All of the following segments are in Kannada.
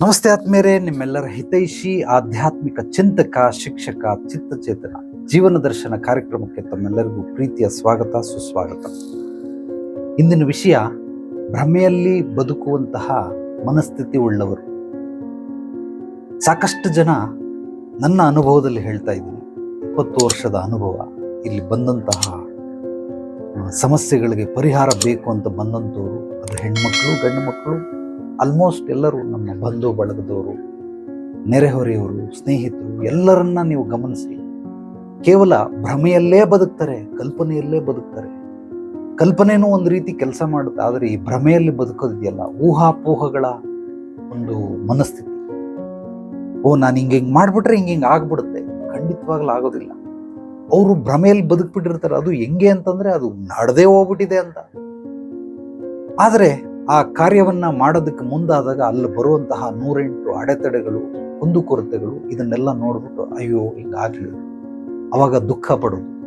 ನಮಸ್ತೆ ಆತ್ಮೇರೆ ನಿಮ್ಮೆಲ್ಲರ ಹಿತೈಷಿ, ಆಧ್ಯಾತ್ಮಿಕ ಚಿಂತಕ, ಶಿಕ್ಷಕ, ಚಿತ್ತಚೇತನ ಜೀವನ ದರ್ಶನ ಕಾರ್ಯಕ್ರಮಕ್ಕೆ ತಮ್ಮೆಲ್ಲರಿಗೂ ಪ್ರೀತಿಯ ಸ್ವಾಗತ, ಸುಸ್ವಾಗತ. ಇಂದಿನ ವಿಷಯ, ಭ್ರಮೆಯಲ್ಲಿ ಬದುಕುವಂತಹ ಮನಸ್ಥಿತಿ ಉಳ್ಳವರು. ಸಾಕಷ್ಟು ಜನ ನನ್ನ ಅನುಭವದಲ್ಲಿ ಹೇಳ್ತಾ ಇದ್ದೀನಿ. ಇಪ್ಪತ್ತು ವರ್ಷದ ಅನುಭವ, ಇಲ್ಲಿ ಬಂದಂತಹ ಸಮಸ್ಯೆಗಳಿಗೆ ಪರಿಹಾರ ಬೇಕು ಅಂತ ಬಂದಂಥವ್ರು, ಅದು ಹೆಣ್ಮಕ್ಳು ಗಂಡು ಮಕ್ಕಳು ಆಲ್ಮೋಸ್ಟ್ ಎಲ್ಲರೂ ನಮ್ಮ ಬಂಧು ಬಳಗದವರು, ನೆರೆಹೊರೆಯವರು, ಸ್ನೇಹಿತರು ಎಲ್ಲರನ್ನ ನೀವು ಗಮನಿಸಿ. ಕೇವಲ ಭ್ರಮೆಯಲ್ಲೇ ಬದುಕ್ತಾರೆ, ಕಲ್ಪನೆಯಲ್ಲೇ ಬದುಕ್ತಾರೆ. ಕಲ್ಪನೆನೂ ಒಂದು ರೀತಿ ಕೆಲಸ ಮಾಡುತ್ತೆ, ಆದರೆ ಈ ಭ್ರಮೆಯಲ್ಲಿ ಬದುಕೋದಿದೆಯಲ್ಲ, ಊಹಾಪೋಹಗಳ ಒಂದು ಮನಸ್ಥಿತಿ. ಓ, ನಾನು ಹಿಂಗೆ ಹಿಂಗೆ ಮಾಡಿಬಿಟ್ರೆ ಹಿಂಗೆ ಹಿಂಗೆ ಆಗ್ಬಿಡುತ್ತೆ. ಖಂಡಿತವಾಗ್ಲೂ ಆಗೋದಿಲ್ಲ. ಅವರು ಭ್ರಮೆಯಲ್ಲಿ ಬದುಕ್ಬಿಟ್ಟಿರ್ತಾರೆ, ಅದು ಹೆಂಗೆ ಅಂತಂದ್ರೆ ಅದು ನಡೆದೇ ಹೋಗ್ಬಿಟ್ಟಿದೆ ಅಂತ. ಆದರೆ ಆ ಕಾರ್ಯವನ್ನ ಮಾಡೋದಕ್ಕೆ ಮುಂದಾದಾಗ ಅಲ್ಲಿ ಬರುವಂತಹ ನೂರೆಂಟು ಅಡೆತಡೆಗಳು, ಕುಂದುಕೊರತೆಗಳು ಇದನ್ನೆಲ್ಲ ನೋಡ್ಬಿಟ್ಟು ಅಯ್ಯೋ, ಹಿಂಗಾಗ್ಲಿ. ಅವಾಗ ದುಃಖ ಪಡೋದು.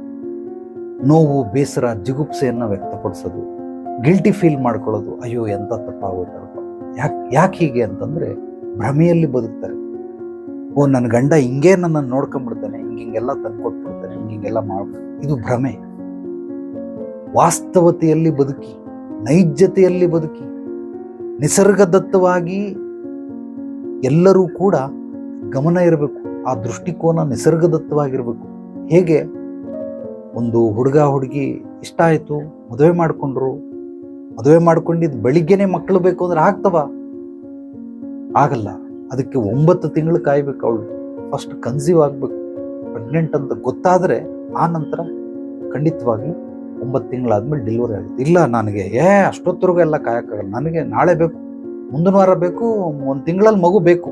ನೋವು, ಬೇಸರ, ಜಿಗುಪ್ಸೆಯನ್ನು ವ್ಯಕ್ತಪಡಿಸೋದು. ಗಿಲ್ಟಿ ಫೀಲ್ ಮಾಡ್ಕೊಳ್ಳೋದು. ಅಯ್ಯೋ, ಎಂತ ತಪ್ಪಾಗೋಯ್ತಪ್ಪ. ಯಾಕೆ ಯಾಕೆ ಹೀಗೆ ಅಂತಂದ್ರೆ ಭ್ರಮೆಯಲ್ಲಿ ಬದುಕ್ತಾರೆ. ಓ ನನ್ನ ಗಂಡ ಹಿಂಗೆ ನನ್ನನ್ನು ನೋಡ್ಕೊಂಡ್ಬಿಡ್ತಾನೆ ಹಿಂಗೆಲ್ಲ ತಂದ್ಕೊಟ್ಬಿಡ್ತಾನೆ ಹಿಂಗೆಲ್ಲ ಮಾಡ್ಬಿಡ್ತಾನೆ. ಇದು ಭ್ರಮೆ. ವಾಸ್ತವತೆಯಲ್ಲಿ ಬದುಕಿ, ನೈಜತೆಯಲ್ಲಿ ಬದುಕಿ ನಿಸರ್ಗದತ್ತವಾಗಿ ಎಲ್ಲರೂ ಕೂಡ ಗಮನ ಇರಬೇಕು. ಆ ದೃಷ್ಟಿಕೋನ ನಿಸರ್ಗದತ್ತವಾಗಿರಬೇಕು. ಹೇಗೆ? ಒಂದು ಹುಡುಗ, ಹುಡುಗಿ ಇಷ್ಟ ಆಯಿತು, ಮದುವೆ ಮಾಡಿಕೊಂಡ್ರು. ಮದುವೆ ಮಾಡ್ಕೊಂಡಿದ್ದು ಬೆಳಿಗ್ಗೆನೆ ಮಕ್ಕಳು ಬೇಕು ಅಂದ್ರೆ ಆಗ್ತವ? ಆಗಲ್ಲ. ಅದಕ್ಕೆ ಒಂಬತ್ತು ತಿಂಗಳು ಕಾಯ್ಬೇಕು ಅವಳು. ಫಸ್ಟ್ ಕನ್ಸೀವ್ ಆಗಬೇಕು. ಪ್ರೆಗ್ನೆಂಟ್ ಅಂತ ಗೊತ್ತಾದರೆ ಆ ನಂತರ ಖಂಡಿತವಾಗಿ ಒಂಬತ್ತು ತಿಂಗಳಾದ್ಮೇಲೆ ಡೆಲಿವರಿ ಆಗುತ್ತೆ. ಇಲ್ಲ, ನನಗೆ, ಏ ಅಷ್ಟೊತ್ತರೆಗೂ ಎಲ್ಲ ಕಾಯಕ್ಕಾಗಲ್ಲ. ನನಗೆ ನಾಳೆ ಬೇಕು, ಮುಂದಿನ ವಾರ ಬೇಕು, ಒಂದು ತಿಂಗಳಲ್ಲಿ ಮಗು ಬೇಕು.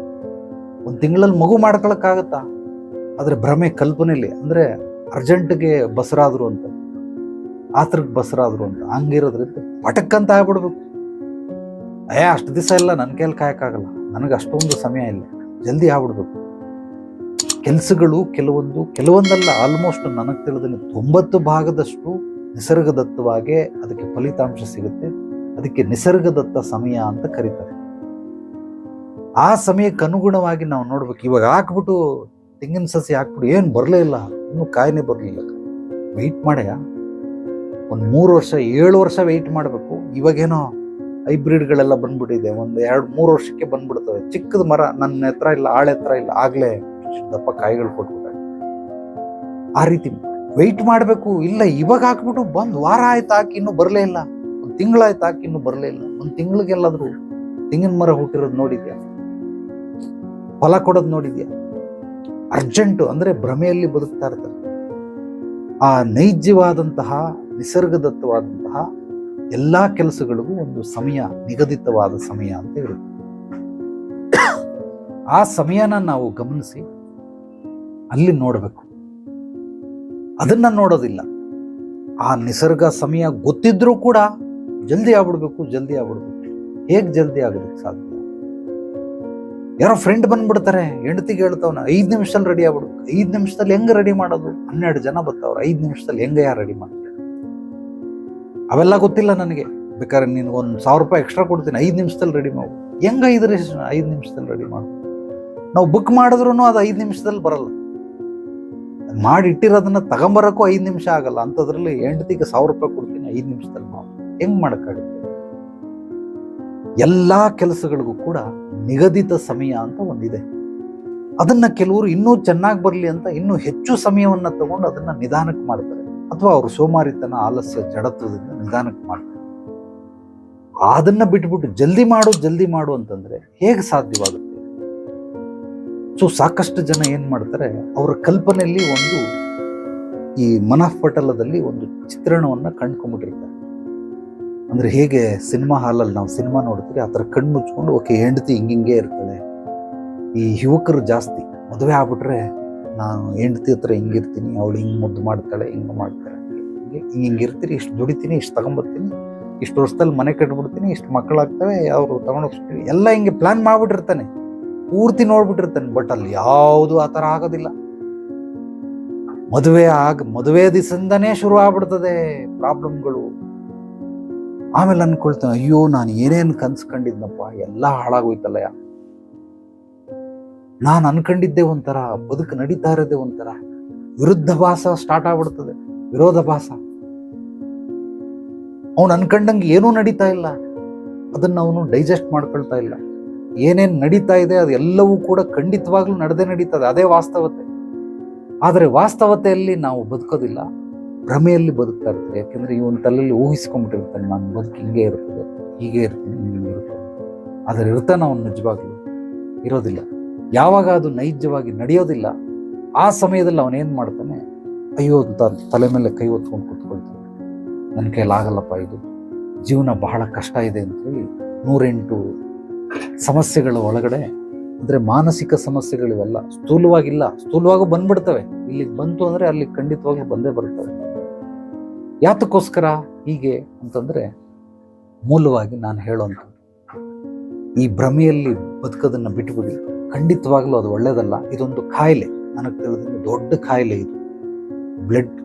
ಒಂದು ತಿಂಗಳಲ್ಲಿ ಮಗು ಮಾಡ್ಕೊಳಕ್ಕಾಗತ್ತಾ? ಆದರೆ ಭ್ರಮೆ ಕಲ್ಪನೆಯಲ್ಲಿ ಅಂದರೆ ಅರ್ಜೆಂಟ್ಗೆ ಬಸರಾದರು ಅಂತ ಆತ್ರಕ್ಕೆ ಬಸರಾದರು ಅಂತ, ಹಂಗಿರೋದ್ರಿಂದ ಪಟಕ್ ಅಂತ ಆಗ್ಬಿಡ್ಬೇಕು. ಅಯ್ಯ ಅಷ್ಟು ದಿವಸ ಇಲ್ಲ ನನ್ನ ಕೈಯಲ್ಲಿ ಕಾಯಕ್ಕಾಗಲ್ಲ. ನನಗೆ ಅಷ್ಟೊಂದು ಸಮಯ ಇಲ್ಲ. ಜಲ್ದಿ ಆಗ್ಬಿಡ್ಬೇಕು. ಕೆಲಸಗಳು ಕೆಲವೊಂದು, ಕೆಲವೊಂದಲ್ಲ ಆಲ್ಮೋಸ್ಟ್ ನನಗೆ ತಿಳಿದಲ್ಲಿ ತೊಂಬತ್ತು ಭಾಗದಷ್ಟು ನಿಸರ್ಗದತ್ತವಾಗೇ ಅದಕ್ಕೆ ಫಲಿತಾಂಶ ಸಿಗುತ್ತೆ. ಅದಕ್ಕೆ ನಿಸರ್ಗದತ್ತ ಸಮಯ ಅಂತ ಕರೀತಾರೆ. ಆ ಸಮಯಕ್ಕೆ ಅನುಗುಣವಾಗಿ ನಾವು ನೋಡ್ಬೇಕು. ಇವಾಗ ಹಾಕ್ಬಿಟ್ಟು ತೆಂಗಿನ ಸಸಿ ಹಾಕ್ಬಿಟ್ಟು ಏನು ಬರಲೇ ಇಲ್ಲ. ಇನ್ನೂ ಕಾಯಿನೇ ಬರಲಿಲ್ಲ. ವೆಯ್ಟ್ ಮಾಡ್ಯ? ಒಂದು ಮೂರು ವರ್ಷ, ಏಳು ವರ್ಷ ವೆಯ್ಟ್ ಮಾಡಬೇಕು. ಇವಾಗೇನೋ ಹೈಬ್ರಿಡ್ಗಳೆಲ್ಲ ಬಂದ್ಬಿಟ್ಟಿದೆ. ಒಂದು ಎರಡು ಮೂರು ವರ್ಷಕ್ಕೆ ಬಂದ್ಬಿಡ್ತವೆ. ಚಿಕ್ಕದ ಮರ, ನನ್ನ ಹತ್ರ ಇಲ್ಲ, ಆಳೆ ಹತ್ರ ಇಲ್ಲ, ಆಗಲೇ ದಪ್ಪ ಕಾಯಿಗಳು ಕೊಟ್ಬಿಟ್ಟು ಆ ರೀತಿ ವೆಯ್ಟ್ ಮಾಡಬೇಕು. ಇಲ್ಲ, ಇವಾಗ ಹಾಕ್ಬಿಟ್ಟು ಬಂದ್ ವಾರ ಆಯ್ತು ಹಾಕಿ ಇನ್ನೂ ಬರಲೇ ಇಲ್ಲ. ಒಂದು ತಿಂಗಳಾಯ್ತು ಹಾಕಿ ಇನ್ನೂ ಬರಲೇ ಇಲ್ಲ. ಒಂದು ತಿಂಗಳಿಗೆಲ್ಲಾದ್ರೂ ತೆಂಗಿನ ಮರ ಹುಟ್ಟಿರೋದು ನೋಡಿದ್ಯಾ? ಫಲ ಕೊಡೋದು ನೋಡಿದ್ಯಾ? ಅರ್ಜೆಂಟು, ಅಂದ್ರೆ ಭ್ರಮೆಯಲ್ಲಿ ಬದುಕ್ತಾ ಇರ್ತಾರೆ. ಆ ನೈಜವಾದಂತಹ, ನಿಸರ್ಗದತ್ತವಾದಂತಹ ಎಲ್ಲಾ ಕೆಲಸಗಳಿಗೂ ಒಂದು ಸಮಯ, ನಿಗದಿತವಾದ ಸಮಯ ಅಂತ ಇರುತ್ತೆ. ಆ ಸಮಯನ ನಾವು ಗಮನಿಸಿ, ಅಲ್ಲಿ ನೋಡಬೇಕು. ಅದನ್ನ ನೋಡೋದಿಲ್ಲ. ಆ ನಿಸರ್ಗ ಸಮಯ ಗೊತ್ತಿದ್ರೂ ಕೂಡ ಜಲ್ದಿ ಆಗ್ಬಿಡ್ಬೇಕು ಜಲ್ದಿ ಆಗ್ಬಿಡ್ಬೇಕು. ಹೇಗೆ ಜಲ್ದಿ ಆಗೋದಕ್ಕೆ ಸಾಧ್ಯ? ಯಾರೋ ಫ್ರೆಂಡ್ ಬಂದ್ಬಿಡ್ತಾರೆ, ಹೆಂಡತಿಗೆ ಹೇಳ್ತಾವನ, ಐದು ನಿಮಿಷದಲ್ಲಿ ರೆಡಿ ಆಗ್ಬಿಡ್ಬೇಕು. ಐದು ನಿಮಿಷದಲ್ಲಿ ಹೆಂಗೆ ರೆಡಿ ಮಾಡೋದು? ಹನ್ನೆರಡು ಜನ ಬರ್ತಾವ್ರ, ಐದು ನಿಮಿಷದಲ್ಲಿ ಹೆಂಗ ಯಾರು ರೆಡಿ ಮಾಡ್ತಾರೆ? ಅವೆಲ್ಲ ಗೊತ್ತಿಲ್ಲ ನನಗೆ. ಬೇಕಾದ್ರೆ ನೀನು ಒಂದು ಸಾವಿರ ರೂಪಾಯಿ ಎಕ್ಸ್ಟ್ರಾ ಕೊಡ್ತೀನಿ, ಐದು ನಿಮಿಷದಲ್ಲಿ ರೆಡಿ ಮಾಡು. ಹೆಂಗ ಐದು ಐದು ನಿಮಿಷದಲ್ಲಿ ರೆಡಿ ಮಾಡು? ನಾವು ಬುಕ್ ಮಾಡಿದ್ರು ಅದು ಐದು ನಿಮಿಷದಲ್ಲಿ ಬರಲ್ಲ. ಮಾಡಿ ತಗೊಂಬರೋಕ್ಕೂ ತಗೊಂಬರಕ್ಕೂ ಐದು ನಿಮಿಷ ಆಗಲ್ಲ. ಅಂಥದ್ರಲ್ಲಿ ಹೆಂಡತಿಗೆ ಸಾವಿರ ರೂಪಾಯಿ ಕೊಡ್ತೀನಿ, ಐದು ನಿಮಿಷದಲ್ಲಿ ನಾವು ಹೆಂಗ್ ಮಾಡಕ್ಕಾಗುತ್ತೆ? ಎಲ್ಲಾ ಕೆಲಸಗಳಿಗೂ ಕೂಡ ನಿಗದಿತ ಸಮಯ ಅಂತ ಒಂದಿದೆ. ಅದನ್ನ ಕೆಲವರು ಇನ್ನೂ ಚೆನ್ನಾಗಿ ಬರಲಿ ಅಂತ ಇನ್ನೂ ಹೆಚ್ಚು ಸಮಯವನ್ನ ತಗೊಂಡು ಅದನ್ನ ನಿಧಾನಕ್ಕೆ ಮಾಡ್ತಾರೆ. ಅಥವಾ ಅವರು ಸೋಮಾರಿತನ, ಆಲಸ್ಯ, ಜಡತ್ವದಿಂದ ನಿಧಾನಕ್ಕೆ ಮಾಡ್ತಾರೆ. ಅದನ್ನ ಬಿಟ್ಬಿಟ್ಟು ಜಲ್ದಿ ಮಾಡು ಜಲ್ದಿ ಮಾಡು ಅಂತಂದ್ರೆ ಹೇಗೆ ಸಾಧ್ಯವಾಗುತ್ತೆ? ಸೊ ಸಾಕಷ್ಟು ಜನ ಏನು ಮಾಡ್ತಾರೆ, ಅವರ ಕಲ್ಪನೆಯಲ್ಲಿ ಒಂದು ಈ ಮನಃಪಟಲದಲ್ಲಿ ಒಂದು ಚಿತ್ರಣವನ್ನ ಕಂಡ್ಕೊಂಡ್ಬಿಟ್ಟಿರ್ತಾರೆ. ಅಂದ್ರೆ ಹೇಗೆ ಸಿನಿಮಾ ಹಾಲಲ್ಲಿ ನಾವು ಸಿನಿಮಾ ನೋಡ್ತೀವಿ, ಆ ಥರ ಕಣ್ಣು ಮುಚ್ಕೊಂಡು, ಓಕೆ, ಹೆಂಡತಿ ಹಿಂಗಿಂಗೆ ಇರ್ತಾಳೆ. ಈ ಯುವಕರು ಜಾಸ್ತಿ, ಮದುವೆ ಆಗ್ಬಿಟ್ರೆ ನಾನು ಹೆಂಡತಿ ಹತ್ರ ಹಿಂಗಿರ್ತೀನಿ, ಅವಳು ಹಿಂಗೆ ಮುದ್ದು ಮಾಡ್ತಾಳೆ, ಹಿಂಗೆ ಮಾಡ್ತಾಳೆ. ಹಿಂಗೆ ಹಿಂಗೆ ಇರ್ತೀನಿ ಇಷ್ಟು ದುಡಿತೀನಿ, ಇಷ್ಟು ತಗೊಂಬರ್ತೀನಿ, ಇಷ್ಟು ವರ್ಷದಲ್ಲಿ ಮನೆ ಕಟ್ಬಿಡ್ತೀನಿ, ಇಷ್ಟು ಮಕ್ಕಳಾಗ್ತವೆ, ಅವರು ತಗೊಂಡೋಗ್ತೀನಿ ಎಲ್ಲ ಹಿಂಗೆ ಪ್ಲಾನ್ ಮಾಡ್ಬಿಟ್ಟಿರ್ತಾನೆ. ಪೂರ್ತಿ ನೋಡ್ಬಿಟ್ಟಿರ್ತಾನೆ ಬಟ್ ಅಲ್ಲಿ ಯಾವುದು ಆ ಥರ ಆಗೋದಿಲ್ಲ. ಮದುವೆ ಆಗ, ಮದುವೆ ದಿವಸದಿಂದನೇ ಶುರು ಆಗ್ಬಿಡ್ತದೆ ಪ್ರಾಬ್ಲಮ್ಗಳು. ಆಮೇಲೆ ಅನ್ಕೊಳ್ತಾನೆ, ಅಯ್ಯೋ, ನಾನು ಏನೇನು ಕನ್ಸ್ಕೊಂಡಿದ್ನಪ್ಪ ಎಲ್ಲ ಹಾಳಾಗೋಯ್ತಲ್ಲ ನಾನು ಅನ್ಕೊಂಡಿದ್ದೆ ಒಂಥರ, ಬದುಕು ನಡೀತಾ ಇರೋದೇ ಒಂಥರ. ವಿರುದ್ಧ ಭಾಸ ಸ್ಟಾರ್ಟ್ ಆಗ್ಬಿಡ್ತದೆ, ವಿರೋಧ ಭಾಸ. ಅವನು ಅನ್ಕೊಂಡಂಗೆ ಏನೂ ನಡೀತಾ ಇಲ್ಲ. ಅದನ್ನು ಅವನು ಡೈಜೆಸ್ಟ್ ಮಾಡ್ಕೊಳ್ತಾ ಇಲ್ಲ. ಏನೇನು ನಡೀತಾ ಇದೆ ಅದೆಲ್ಲವೂ ಕೂಡ ಖಂಡಿತವಾಗ್ಲೂ ನಡೆದೇ ನಡೀತದೆ. ಅದೇ ವಾಸ್ತವತೆ. ಆದರೆ ವಾಸ್ತವತೆಯಲ್ಲಿ ನಾವು ಬದುಕೋದಿಲ್ಲ. ಭ್ರಮೆಯಲ್ಲಿ ಬದುಕ್ತಾ ಇರ್ತಾರೆ ಯಾಕೆಂದ್ರೆ ಇವನ್ ತಲೆಯಲ್ಲಿ ಊಹಿಸ್ಕೊಂಡ್ಬಿಟ್ಟಿರ್ತಾನೆ, ನಾನು ಬದುಕು ಹಿಂಗೆ ಇರ್ತದೆ, ಹೀಗೆ ಇರ್ತೀನಿ, ಹಿಂಗೆ ಇರ್ತದೆ ಆದರೆ ಇರ್ತಾನೆ ಅವನು ನಿಜವಾಗ್ಲೂ. ಇರೋದಿಲ್ಲ. ಯಾವಾಗ ಅದು ನೈಜವಾಗಿ ನಡೆಯೋದಿಲ್ಲ, ಆ ಸಮಯದಲ್ಲಿ ಅವನೇನು ಮಾಡ್ತಾನೆ, ಅಯ್ಯೋ ಅಂತ ತಲೆ ಮೇಲೆ ಕೈ ಹೊತ್ಕೊಂಡು ಕೂತ್ಕೊಳ್ತಾನೆ. ನನ್ನ ಕೈಲಾಗಲ್ಲಪ್ಪ ಇದು. ಜೀವನ ಬಹಳ ಕಷ್ಟ ಇದೆ ಅಂತೇಳಿ ನೂರೆಂಟು ಸಮಸ್ಯೆಗಳ ಒಳಗಡೆ ಅಂದರೆ ಮಾನಸಿಕ ಸಮಸ್ಯೆಗಳಿವೆಲ್ಲ ಸ್ಥೂಲವಾಗಿಲ್ಲ, ಸ್ಥೂಲವಾಗೂ ಬಂದ್ಬಿಡ್ತವೆ. ಇಲ್ಲಿಗೆ ಬಂತು ಅಂದರೆ ಅಲ್ಲಿ ಖಂಡಿತವಾಗ್ಲೂ ಬಂದೇ ಬರ್ತವೆ ಯಾತಕ್ಕೋಸ್ಕರ ಹೀಗೆ ಅಂತಂದರೆ ಮೂಲವಾಗಿ ನಾನು ಹೇಳೋಂಥ ಈ ಭ್ರಮೆಯಲ್ಲಿ ಬದುಕೋದನ್ನು ಬಿಟ್ಬಿಡಿ. ಖಂಡಿತವಾಗ್ಲೂ ಅದು ಒಳ್ಳೆಯದಲ್ಲ ಇದೊಂದು ಕಾಯಿಲೆ ನನಗೆ ತಿಳಿದಂಗೆ ದೊಡ್ಡ ಕಾಯಿಲೆ ಇದು. Blood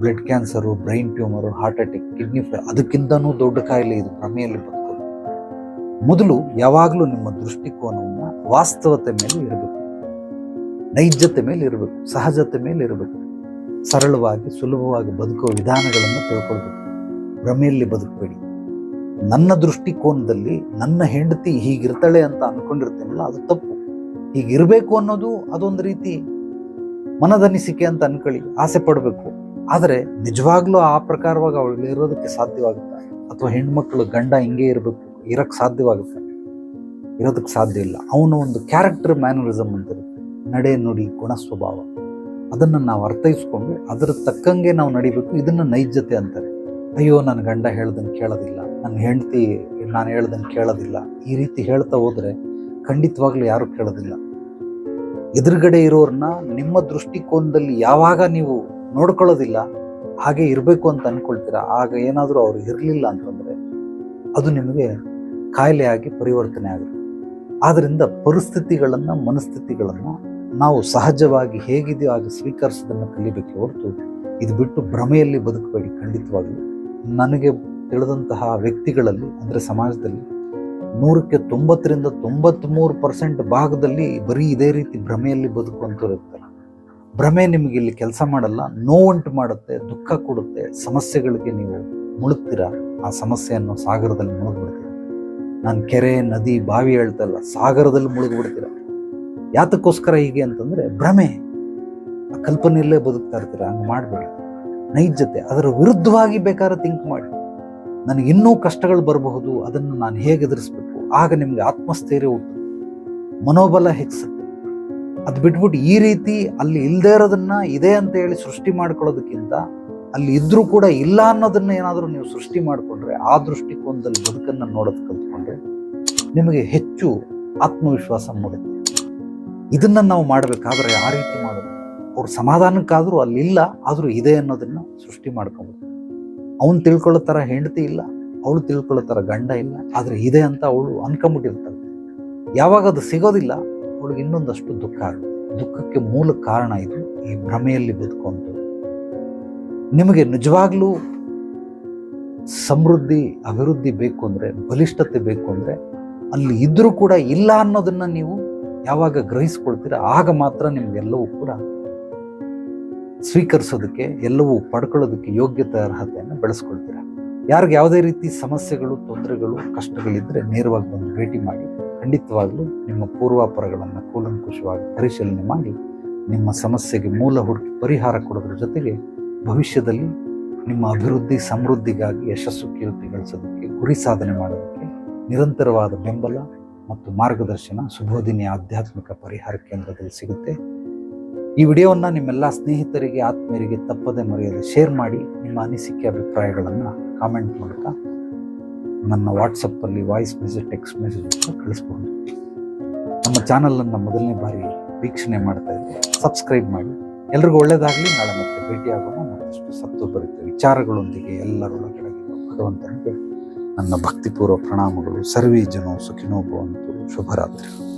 blood cancer, brain tumour, heart attack, kidney fee, ಅದಕ್ಕಿಂತನೂ ದೊಡ್ಡ ಕಾಯಿಲೆ ಇದು ಭ್ರಮೆಯಲ್ಲಿ ಮೊದಲು ಯಾವಾಗಲೂ ನಿಮ್ಮ ದೃಷ್ಟಿಕೋನವನ್ನು ವಾಸ್ತವತೆ ಮೇಲೆ ಇರಬೇಕು ನೈಜತೆ ಮೇಲೆ ಇರಬೇಕು, ಸಹಜತೆ ಮೇಲೆ ಇರಬೇಕು. ಸರಳವಾಗಿ, ಸುಲಭವಾಗಿ ಬದುಕುವ ವಿಧಾನಗಳನ್ನು ತಿಳ್ಕೊಳ್ಬೇಕು. ಭ್ರಮೆಯಲ್ಲಿ ಬದುಕಬೇಡಿ. ನನ್ನ ದೃಷ್ಟಿಕೋನದಲ್ಲಿ ನನ್ನ ಹೆಂಡತಿ ಹೀಗಿರ್ತಾಳೆ ಅಂತ ಅನ್ಕೊಂಡಿರ್ತೇನಲ್ಲ, ಅದು ತಪ್ಪು. ಹೀಗಿರಬೇಕು ಅನ್ನೋದು ಅದೊಂದು ರೀತಿ ಮನದನಿಸಿಕೆ ಅಂತ ಅನ್ಕೊಳ್ಳಿ, ಆಸೆ ಪಡಬೇಕು. ಆದರೆ ನಿಜವಾಗ್ಲೂ ಆ ಪ್ರಕಾರವಾಗಿ ಅವಳು ಇರೋದಕ್ಕೆ ಸಾಧ್ಯವಾಗುತ್ತಾ? ಅಥವಾ ಹೆಣ್ಮಕ್ಳು ಗಂಡ ಹಿಂಗೆ ಇರಬೇಕು? ಇರಕ್ಕೆ ಸಾಧ್ಯವಾಗುತ್ತೆ. ಇರೋದಕ್ಕೆ ಸಾಧ್ಯ ಇಲ್ಲ. ಅವನ ಒಂದು ಕ್ಯಾರೆಕ್ಟರ್ ಮ್ಯಾನರಿಸಮ್ ಅಂತ ಇರುತ್ತೆ. ನಡೆ, ನುಡಿ, ಗುಣ, ಸ್ವಭಾವ. ಅದನ್ನು ನಾವು ಅರ್ಥೈಸ್ಕೊಂಡು ಅದರ ತಕ್ಕಂಗೆ ನಾವು ನಡಿಬೇಕು. ಇದನ್ನು ನೈಜತೆ ಅಂತಾರೆ. ಅಯ್ಯೋ ನನ್ನ ಗಂಡ ಹೇಳ್ದಂಗೆ ಕೇಳೋದಿಲ್ಲ. ನನ್ನ ಹೆಂಡತಿ ನಾನು ಹೇಳ್ದಂಗೆ ಕೇಳೋದಿಲ್ಲ. ಈ ರೀತಿ ಹೇಳ್ತಾ ಹೋದರೆ ಖಂಡಿತವಾಗ್ಲೂ ಯಾರು ಕೇಳೋದಿಲ್ಲ. ಎದುರುಗಡೆ ಇರೋರನ್ನ ನಿಮ್ಮ ದೃಷ್ಟಿಕೋನದಲ್ಲಿ ಯಾವಾಗ ನೀವು ನೋಡ್ಕೊಳ್ಳೋದಿಲ್ಲ, ಹಾಗೆ ಇರಬೇಕು ಅಂತ ಅಂದ್ಕೊಳ್ತೀರಾ ಆಗ ಏನಾದರೂ ಅವ್ರು ಇರಲಿಲ್ಲ ಅಂತಂದರೆ ಅದು ನಿಮಗೆ ಕಾಯಿಲೆಯಾಗಿ ಪರಿವರ್ತನೆ ಆಗುತ್ತೆ ಆದ್ದರಿಂದ ಪರಿಸ್ಥಿತಿಗಳನ್ನು, ಮನಸ್ಥಿತಿಗಳನ್ನು ನಾವು ಸಹಜವಾಗಿ ಹೇಗಿದೆಯೋ ಹಾಗೆ ಸ್ವೀಕರಿಸೋದನ್ನು ಕಲಿಬೇಕು ಹೊರತು ಇದು ಬಿಟ್ಟು ಭ್ರಮೆಯಲ್ಲಿ ಬದುಕಬೇಡಿ ಖಂಡಿತವಾಗಲೂ. ನನಗೆ ತಿಳಿದಂತಹ ವ್ಯಕ್ತಿಗಳಲ್ಲಿ, ಅಂದರೆ ಸಮಾಜದಲ್ಲಿ ನೂರಕ್ಕೆ ತೊಂಬತ್ತರಿಂದ ತೊಂಬತ್ತ್ಮೂರು ಪರ್ಸೆಂಟ್ ಭಾಗದಲ್ಲಿ ಬರೀ ಇದೇ ರೀತಿ ಭ್ರಮೆಯಲ್ಲಿ ಬದುಕುವಂಥವ್ರು ಇರ್ತಾರೆ. ಭ್ರಮೆ ನಿಮಗೆ ಇಲ್ಲಿ ಕೆಲಸ ಮಾಡಲ್ಲ ನೋವುಂಟು ಮಾಡುತ್ತೆ, ದುಃಖ ಕೊಡುತ್ತೆ, ಸಮಸ್ಯೆಗಳಿಗೆ ನೀವು ಮುಳುಗ್ತೀರಾ? ಆ ಸಮಸ್ಯೆಯನ್ನು ಸಾಗರದಲ್ಲಿ ಮುಳುಗ್ಬಿಡ್ತೀರ? ನಾನು ಕೆರೆ, ನದಿ, ಬಾವಿ ಹೇಳ್ತಲ್ಲ, ಸಾಗರದಲ್ಲಿ ಮುಳುಗ್ಬಿಡ್ತೀರ? ಯಾತಕ್ಕೋಸ್ಕರ ಹೀಗೆ ಅಂತಂದ್ರೆ ಭ್ರಮೆ. ಆ ಕಲ್ಪನೆಯಲ್ಲೇ ಬದುಕ್ತಾ ಇರ್ತೀರ? ಹಂಗೆ ಮಾಡಬೇಡಿ. ನೈಜತೆ, ಅದರ ವಿರುದ್ಧವಾಗಿ ಬೇಕಾದ್ರೆ ಥಿಂಕ್ ಮಾಡಿ. ನನಗೆ ಇನ್ನೂ ಕಷ್ಟಗಳು ಬರಬಹುದು, ಅದನ್ನು ನಾನು ಹೇಗೆ ಎದುರಿಸ್ಬೇಕು? ಆಗ ನಿಮ್ಗೆ ಆತ್ಮಸ್ಥೈರ್ಯ ಹುಟ್ಟು ಮನೋಬಲ ಹೆಚ್ಚಿಸುತ್ತೆ. ಅದು ಬಿಟ್ಬಿಟ್ಟು ಈ ರೀತಿ ಅಲ್ಲಿ ಇಲ್ಲದೆ ಇರೋದನ್ನು ಇದೆ ಅಂತ ಹೇಳಿ ಸೃಷ್ಟಿ ಮಾಡ್ಕೊಳ್ಳೋದಕ್ಕಿಂತ ಅಲ್ಲಿ ಇದ್ರೂ ಕೂಡ ಇಲ್ಲ ಅನ್ನೋದನ್ನ ಏನಾದರೂ ನೀವು ಸೃಷ್ಟಿ ಮಾಡಿಕೊಂಡ್ರೆ ಆ ದೃಷ್ಟಿಕೋನದಲ್ಲಿ ಬದುಕನ್ನು ನೋಡೋದು ನಿಮಗೆ ಹೆಚ್ಚು ಆತ್ಮವಿಶ್ವಾಸ ಮೂಡುತ್ತೆ. ಇದನ್ನ ನಾವು ಮಾಡಬೇಕಾದ್ರೆ ಆ ರೀತಿ ಮಾಡೋದು. ಅವ್ರ ಸಮಾಧಾನಕ್ಕಾದ್ರೂ ಅಲ್ಲಿ ಇಲ್ಲ ಆದ್ರೂ ಇದೆ ಅನ್ನೋದನ್ನು ಸೃಷ್ಟಿ ಮಾಡ್ಕೊಬೋದು. ಅವನು ತಿಳ್ಕೊಳ್ಳೋ ಥರ ಹೆಂಡತಿ ಇಲ್ಲ, ಅವಳು ತಿಳ್ಕೊಳ್ಳೋ ಥರ ಗಂಡ ಇಲ್ಲ, ಆದ್ರೆ ಇದೆ ಅಂತ ಅವಳು ಅನ್ಕೊಂಬಿಟ್ಟಿರ್ತಾಳೆ. ಯಾವಾಗ ಅದು ಸಿಗೋದಿಲ್ಲ, ಅವಳಿಗೆ ಇನ್ನೊಂದಷ್ಟು ದುಃಖ ಆಗುತ್ತೆ. ದುಃಖಕ್ಕೆ ಮೂಲ ಕಾರಣ ಇದು ಈ ಭ್ರಮೆಯಲ್ಲಿ ಬದುಕುವಂಥದ್ದು. ನಿಮಗೆ ನಿಜವಾಗ್ಲೂ ಸಮೃದ್ಧಿ, ಅಭಿವೃದ್ಧಿ ಬೇಕು ಅಂದ್ರೆ, ಬಲಿಷ್ಠತೆ ಬೇಕು ಅಂದ್ರೆ ಅಲ್ಲಿ ಇದ್ದರೂ ಕೂಡ ಇಲ್ಲ ಅನ್ನೋದನ್ನ ನೀವು ಯಾವಾಗ ಗ್ರಹಿಸ್ಕೊಳ್ತೀರ, ಆಗ ಮಾತ್ರ ನಿಮ್ಗೆಲ್ಲವೂ ಕೂಡ ಸ್ವೀಕರಿಸೋದಕ್ಕೆ, ಎಲ್ಲವೂ ಪಡ್ಕೊಳ್ಳೋದಕ್ಕೆ ಯೋಗ್ಯತೆ, ಅರ್ಹತೆಯನ್ನು ಬೆಳೆಸ್ಕೊಳ್ತೀರ? ಯಾರಿಗೆ ಯಾವುದೇ ರೀತಿ ಸಮಸ್ಯೆಗಳು, ತೊಂದರೆಗಳು, ಕಷ್ಟಗಳಿದ್ರೆ ನೇರವಾಗಿ ಬಂದು ಭೇಟಿ ಮಾಡಿ, ಖಂಡಿತವಾಗಲೂ ನಿಮ್ಮ ಪೂರ್ವಾಪರಗಳನ್ನು ಕೂಲಂಕುಷವಾಗಿ ಪರಿಶೀಲನೆ ಮಾಡಿ, ನಿಮ್ಮ ಸಮಸ್ಯೆಗೆ ಮೂಲ ಹುಡುಕಿ ಪರಿಹಾರ ಕೊಡೋದ್ರ ಜೊತೆಗೆ ಭವಿಷ್ಯದಲ್ಲಿ ನಿಮ್ಮ ಅಭಿವೃದ್ಧಿ, ಸಮೃದ್ಧಿಗಾಗಿ ಯಶಸ್ಸು, ಕೀರ್ತಿ ಗಳಿಸೋದಕ್ಕೆ ಗುರಿ ಸಾಧನೆ ಮಾಡೋದಕ್ಕೆ ನಿರಂತರವಾದ ಬೆಂಬಲ ಮತ್ತು ಮಾರ್ಗದರ್ಶನ ಸುಬೋಧಿನಿ ಆಧ್ಯಾತ್ಮಿಕ ಪರಿಹಾರ ಕೇಂದ್ರದಲ್ಲಿ ಸಿಗುತ್ತೆ. ಈ ವಿಡಿಯೋವನ್ನು ನಿಮ್ಮೆಲ್ಲ ಸ್ನೇಹಿತರಿಗೆ, ಆತ್ಮೀಯರಿಗೆ ತಪ್ಪದೆ ಮರೆಯದೆ ಶೇರ್ ಮಾಡಿ ನಿಮ್ಮ ಅನಿಸಿಕೆ, ಅಭಿಪ್ರಾಯಗಳನ್ನು ಕಾಮೆಂಟ್ ಮೂಲಕ ನನ್ನ ವಾಟ್ಸಪ್ಪಲ್ಲಿ ವಾಯ್ಸ್ ಮೆಸೇಜ್, ಟೆಕ್ಸ್ಟ್ ಮೆಸೇಜ್ ಕಳಿಸ್ಬೋದು ನಮ್ಮ ಚಾನಲನ್ನು ಮೊದಲನೇ ಬಾರಿ ವೀಕ್ಷಣೆ ಮಾಡ್ತಾ ಇದ್ದೆ ಸಬ್ಸ್ಕ್ರೈಬ್ ಮಾಡಿ. ಎಲ್ರಿಗೂ ಒಳ್ಳೆಯದಾಗಲಿ ನಾಳೆ ಮತ್ತೆ ಭೇಟಿಯಾಗೋಣ. ಮತ್ತಷ್ಟು ಸತ್ತು ಬರುತ್ತೆ ವಿಚಾರಗಳೊಂದಿಗೆ ಎಲ್ಲರೊಳಗಡೆ ಭಗವಂತನಿಗೆ ನನ್ನ ಭಕ್ತಿಪೂರ್ವ ಪ್ರಣಾಮಗಳು. ಸರ್ವೇ ಜನೋ ಸುಖಿನೋ ಭವಂತು. ಶುಭರಾತ್ರಿ.